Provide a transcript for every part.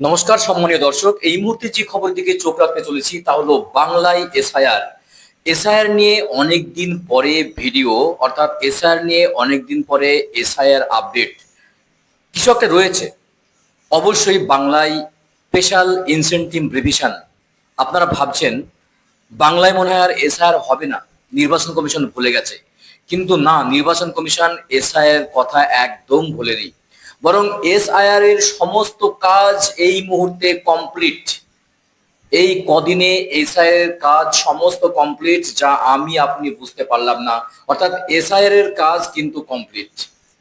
নমস্কার, সম্মানীয় দর্শক। এই মুহূর্তে যে খবর দিকে চোখ রাখতে চলেছি তা হলো বাংলায় এসআইআর। এসআইআর নিয়ে অনেক দিন পরে ভিডিও, অর্থাৎ এসআইআর নিয়ে অনেক দিন পরে এসআইআর আপডেট। কিছু একটা রয়েছে। অবশ্যই বাংলায় স্পেশাল ইনসেন্টিভ রিভিশন। আপনারা ভাবছেন, বাংলায় মনে হয় আর এসআইআর হবে না, নির্বাচন কমিশন ভুলে গেছে। কিন্তু না, নির্বাচন কমিশন এসআইআর কথা একদম ভুলেনি। বরং এসআইআর এর সমস্ত কাজ এই মুহূর্তে কমপ্লিট এই কদিনে এসআইআর এর কাজ সমস্ত কমপ্লিট যা আমি, আপনি বুঝতে পারলাম না। অর্থাৎ এসআইআর এর কাজ কিন্তু কমপ্লিট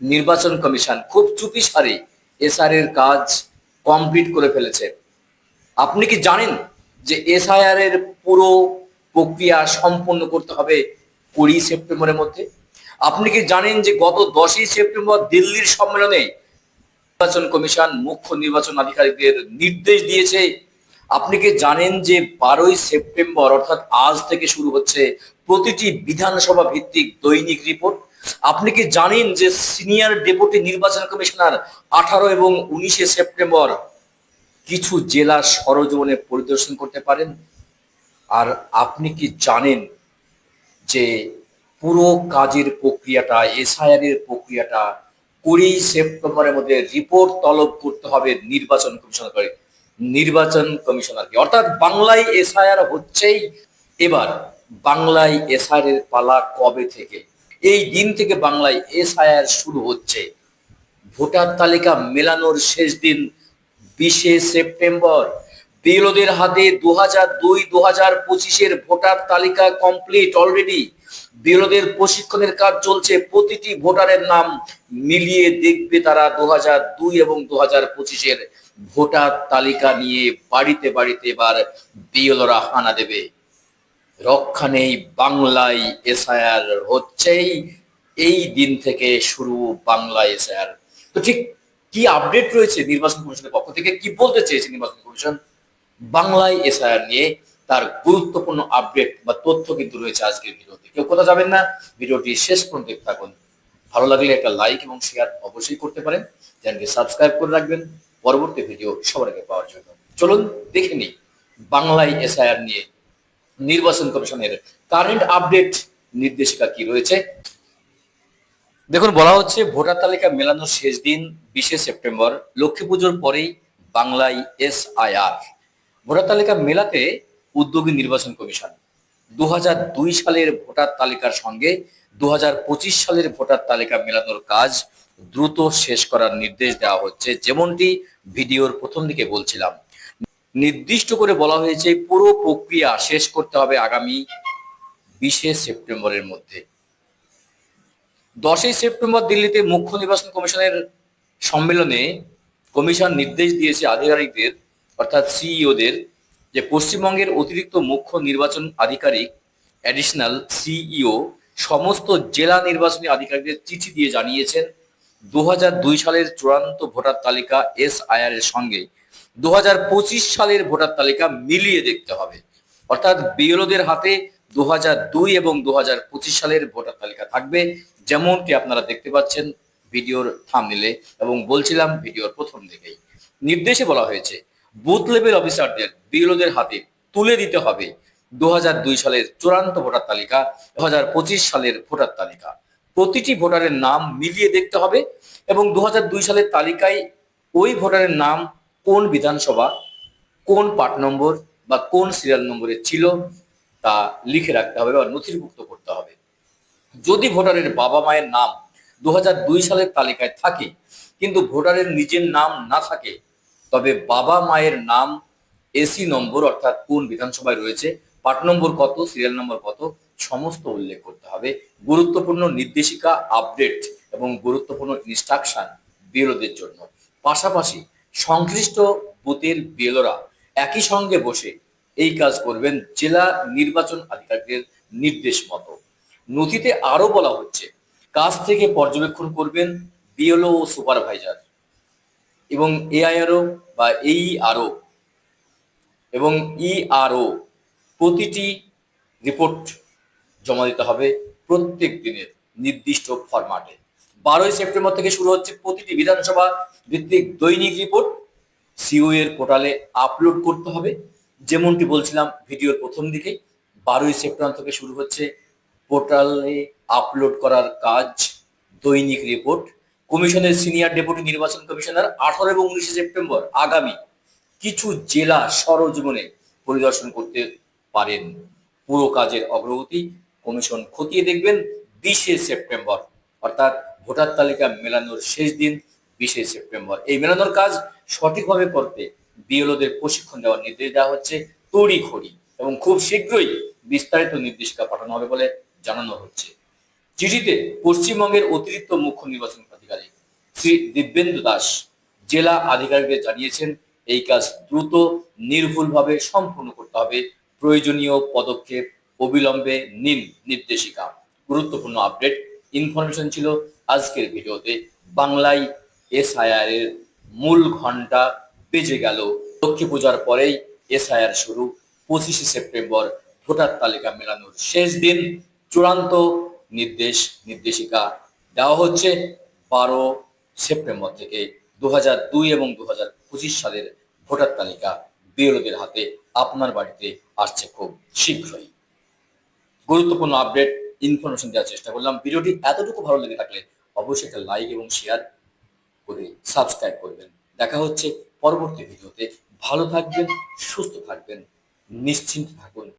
নির্বাচন কমিশন খুব চুপি সারে এসআইআর এর কাজ কমপ্লিট করে ফেলেছে। আপনি কি জানেন যে এসআইআর এর পুরো প্রক্রিয়া সম্পন্ন করতে হবে কুড়ি সেপ্টেম্বরের মধ্যে? আপনি কি জানেন যে গত দশই সেপ্টেম্বর দিল্লির সম্মেলনে নির্বাচন কমিশন, মুখ্য নির্বাচন আধিকারিকদের নির্দেশ দিয়েছে। আপনি কি জানেন যে বারোই সেপ্টেম্বর, অর্থাৎ আজ থেকে শুরু হচ্ছে প্রতিটি বিধানসভা ভিত্তিক দৈনিক রিপোর্ট? আপনি কি জানেন যে সিনিয়র ডেপুটি নির্বাচন কমিশনার আঠারো এবং উনিশে সেপ্টেম্বর কিছু জেলা সরজীবনে পরিদর্শন করতে পারেন? আর আপনি কি জানেন যে পুরো কাজের প্রক্রিয়াটা এসআইআর এর প্রক্রিয়াটা কুড়ি সেপ্টেম্বরের মধ্যে রিপোর্ট তলব করতে হবে নির্বাচন কমিশনারকে নির্বাচন কমিশনারকে। অর্থাৎ বাংলায় এসআইআর হচ্ছেই এবার, বাংলায় এসআইআর এর পালা কবে থেকে? এই দিন থেকে বাংলায় এসআইআর শুরু হচ্ছে। ভোটার তালিকা মেলানোর শেষ দিন, বিশে সেপ্টেম্বর। বিএলওদের হাতে দু হাজার দুই দু হাজার পঁচিশের ভোটার তালিকা কমপ্লিট অলরেডি বিএলওদের প্রশিক্ষণের কাজ চলছে, প্রতিটি ভোটারের নাম মিলিয়ে দেখবে তারা দু হাজার দুই এবং দু হাজার পঁচিশের ভোটার তালিকা নিয়ে বাড়িতে বাড়িতে এবার বিএলওরা হানা দেবে। রক্ষা নেই বাংলায় এসআইআর হচ্ছেই, এই দিন থেকে শুরু বাংলা এসআইআর। তো ঠিক কি আপডেট রয়েছে নির্বাচন কমিশনের পক্ষ থেকে? কি বলতে চেয়েছে নির্বাচন কমিশন? বাংলায় এসআইআর নিয়ে তার গুরুত্বপূর্ণ আপডেট বা তথ্য কিন্তু রয়েছে আজকের ভিডিওতে। কেউ কোথাও যাবেন না, ভিডিওটি শেষ পর্যন্ত দেখতে থাকুন। ভালো লাগলে একটা লাইক এবং শেয়ার অবশ্যই করতে পারেন। চ্যানেলটি সাবস্ক্রাইব করে রাখবেন। পরবর্তী ভিডিও সবার আগে পাওয়ার জন্য। চলুন, দেখে নিই বাংলায় এসআইআর নিয়ে নির্বাচন কমিশনের কারেন্ট আপডেট নির্দেশিকা কি রয়েছে। দেখুন, বলা হচ্ছে ভোটার তালিকা মেলানোর শেষ দিন বিশে সেপ্টেম্বর। লক্ষ্মী পুজোর পরেই বাংলায় এসআইআর। ভোটার তালিকা মেলাতে উদ্যোগী নির্বাচন কমিশন। দু দুই সালের ভোটার তালিকার সঙ্গে দু হাজার পঁচিশ সালের ভোটার তালিকা মেলানোর কাজ দ্রুত শেষ করার নির্দেশ দেওয়া হচ্ছে, যেমনটি ভিডিওর প্রথম দিকে বলছিলাম। নির্দিষ্ট করে বলা হয়েছে, পুরো প্রক্রিয়া শেষ করতে হবে আগামী বিশে সেপ্টেম্বরের মধ্যে। দশই সেপ্টেম্বর দিল্লিতে মুখ্য নির্বাচন কমিশনের সম্মেলনে কমিশন নির্দেশ দিয়েছে আধিকারিকদের অর্থাৎ সিইওদের যে পশ্চিমবঙ্গের অতিরিক্ত মুখ্য নির্বাচন আধিকারিক অ্যাডিশনাল সিইও সমস্ত জেলা নির্বাচনী আধিকারিকদের চিঠি দিয়ে জানিয়েছেন দু সালের চূড়ান্ত ভোটার তালিকা এস এসআইআর এর সঙ্গে দু হাজার পঁচিশ সালের ভোটার তালিকা মিলিয়ে দেখতে হবে। অর্থাৎ বিএলওদের হাতে দু এবং দু হাজার পঁচিশ সালের ভোটার তালিকা থাকবে, যেমনটি আপনারা দেখতে পাচ্ছেন ভিডিওর থামনিলে এবং বলছিলাম ভিডিওর প্রথম দিকেই। নির্দেশে বলা হয়েছে বুথ লেভেল অফিসারদের, বিএলওদের হাতে তুলে দিতে হবে দু সালের চূড়ান্ত ভোটার তালিকা দু হাজার পঁচিশ সালের ভোটার তালিকা। প্রতিটি ভোটারের নাম মিলিয়ে দেখতে হবে এবং দু সালের তালিকায় ওই ভোটারের নাম কোন বিধানসভা, কোন পার্ট নম্বর বা কোন সিরিয়াল নম্বরে ছিল তা লিখে রাখতে হবে বা নথিভুক্ত করতে হবে। যদি ভোটারের বাবা মায়ের নাম দু সালের তালিকায় থাকে, কিন্তু ভোটারের নিজের নাম না থাকে তবে বাবা মায়ের নাম এসি নম্বর অর্থাৎ কোন বিধানসভায় রয়েছে পাট নম্বর কত সিরিয়াল নম্বর কত, সমস্ত উল্লেখ করতে হবে। গুরুত্বপূর্ণ নির্দেশিকা আপডেট এবং গুরুত্বপূর্ণ ইনস্ট্রাকশন বিএলওদের জন্য। পাশাপাশি সংশ্লিষ্ট বুথের বিএলওরা একই সঙ্গে বসে এই কাজ করবেন জেলা নির্বাচন আধিকারিকদের নির্দেশ মতো। নথিতে আরও বলা হচ্ছে, কাজ থেকে পর্যবেক্ষণ করবেন বিএলও ও সুপারভাইজার এবং এআইআরও বা এইআরও এবং ইআরও প্রতিটি রিপোর্ট জমা দিতে হবে প্রত্যেক দিনের নির্দিষ্ট ফরম্যাটে বারোই সেপ্টেম্বর থেকে শুরু হচ্ছে প্রতিটি বিধানসভা ভিত্তিক দৈনিক রিপোর্ট সিও এর পোর্টালে আপলোড করতে হবে। যেমনটি বলছিলাম ভিডিওর প্রথম দিকে, বারোই সেপ্টেম্বর থেকে শুরু হচ্ছে পোর্টালে আপলোড করার কাজ, দৈনিক রিপোর্ট কমিশনের সিনিয়র ডেপুটি নির্বাচন কমিশনার আঠারো এবং উনিশে সেপ্টেম্বর আগামী কিছু জেলা সরজীবনে পরিদর্শন করতে পারেন। পুরো কাজের অগ্রগতি কমিশন খতিয়ে দেখবেন বিশে সেপ্টেম্বর। অর্থাৎ ভোটার তালিকা মেলানোর শেষ দিন বিশে সেপ্টেম্বর। এই মেলানোর কাজ সঠিকভাবে করতে বিএলওদের প্রশিক্ষণ দেওয়ার নির্দেশ দেওয়া হচ্ছে তড়ি খড়ি এবং খুব শীঘ্রই বিস্তারিত নির্দেশিকা পাঠানো হবে বলে জানানো হচ্ছে। চিঠিতে পশ্চিমবঙ্গের অতিরিক্ত মুখ্য নির্বাচন শ্রী দিব্যেন্দু দাস জেলা আধিকারিকদের জানিয়েছেন, এই কাজ দ্রুত, নির্ভুলভাবে সম্পূর্ণ করতে হবে। প্রয়োজনীয় পদক্ষেপ অবিলম্বে নিন নির্দেশিকা। গুরুত্বপূর্ণ আপডেট, ইনফরমেশন ছিল আজকের ভিডিওতে। বাংলায় এসআইআর এর মূল ঘণ্টা বেজে গেল। লক্ষ্মী পূজার পরেই এসআইআর শুরু। পঁচিশে সেপ্টেম্বর ভোটার তালিকা মেলানোর শেষ দিন। চূড়ান্ত নির্দেশ, নির্দেশিকা দেওয়া হচ্ছে। বারো সেপ্টেম্বর থেকে দু দুই এবং দু সালের ভোটার তালিকা বিএলওদের হাতে আপনার বাড়িতে আসছে খুব শীঘ্রই। গুরুত্বপূর্ণ আপডেট ইনফরমেশন দেওয়ার চেষ্টা করলাম। ভিডিওটি এতটুকু ভালো লেগে থাকলে অবশ্যই একটা লাইক এবং শেয়ার করে সাবস্ক্রাইব করবেন। দেখা হচ্ছে পরবর্তী ভিডিওতে। ভালো থাকবেন, সুস্থ থাকবেন, নিশ্চিন্ত থাকুন।